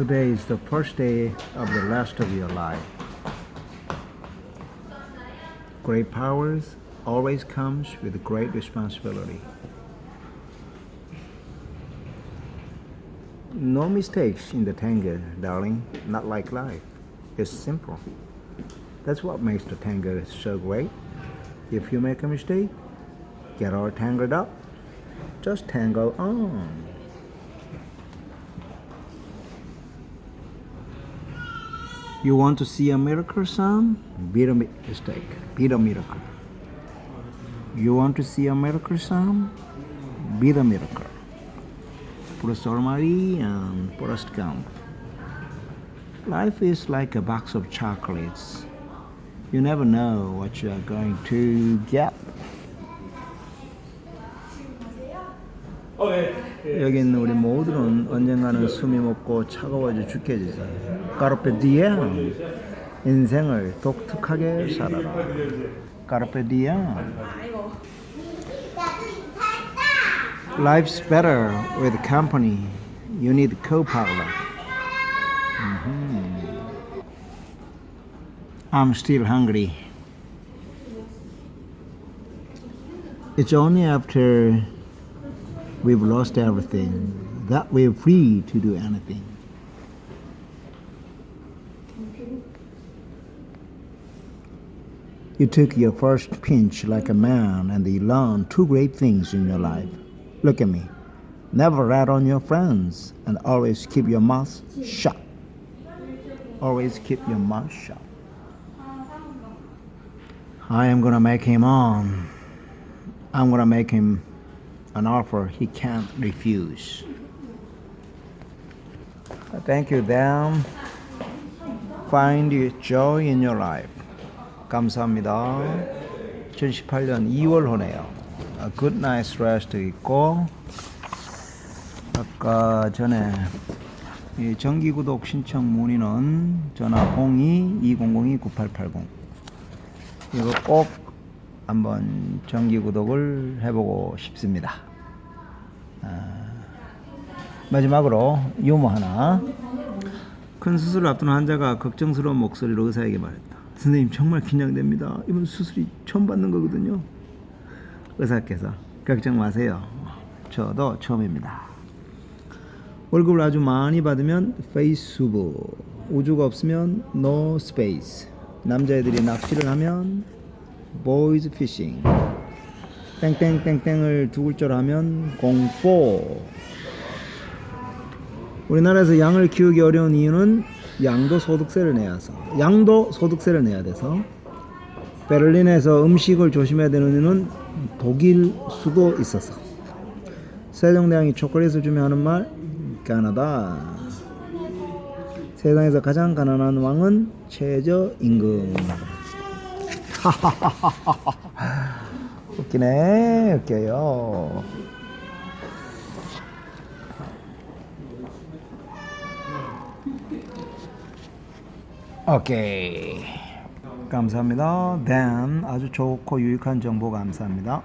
Today is the first day of the rest of your life. Great powers always comes with great responsibility. No mistakes in the tango, darling. Not like life. It's simple. That's what makes the tango so great. If you make a mistake, get all tangled up. Just tango on. You want to see a miracle, son? Be a mi- mistake. Be the miracle. You want to see a miracle, son? Be the miracle. A ceremony and a scam. Life is like a box of chocolates. You never know what you are going to get. 여기 있는 우리 모두는 언젠가는 숨이 먹고 차가워져 죽게 되지. 까르페 디엠. 인생을 독특하게 살아라. 까르페 디엠. Life's better with company. You need. Mhm. I'm still hungry. It's only after we've lost everything that we're free to do anything. You took your first pinch like a man and you learned two great things in your life. Look at me. Never rat on your friends and always keep your mouth shut. Always keep your mouth shut. I am gonna make him on. I'm gonna make him an offer he can't refuse. Thank you, Dan. Find joy in your life. 감사합니다. 2018년 2월 호네요. Good night's rest 있고 아까 전에 이 정기구독 신청 문의는 전화 02-2002-9880 이거 꼭 한번 정기 구독을 해보고 싶습니다. 아, 마지막으로 유머 하나. 큰 수술을 앞둔 환자가 걱정스러운 목소리로 의사에게 말했다. 선생님 정말 긴장됩니다. 이번 수술이 처음 받는 거거든요. 의사께서 걱정 마세요. 저도 처음입니다. 월급을 아주 많이 받으면 페이스북, 우주가 없으면 no space. 남자애들이 납치를 하면 boys fishing. 땡땡땡땡을 두 글자로 하면 공포. 우리나라에서 양을 키우기 어려운 이유는 양도 소득세를 내야 해서 양도 소득세를 내야 돼서 베를린에서 음식을 조심해야 되는 이유는 독일 수도 있어서 세종대왕이 초콜릿을 주며 하는 말 가나다 세상에서 가장 가난한 왕은 최저임금 웃기네 웃겨요. 오케이. 감사합니다. Dan 아주 좋고 유익한 정보 감사합니다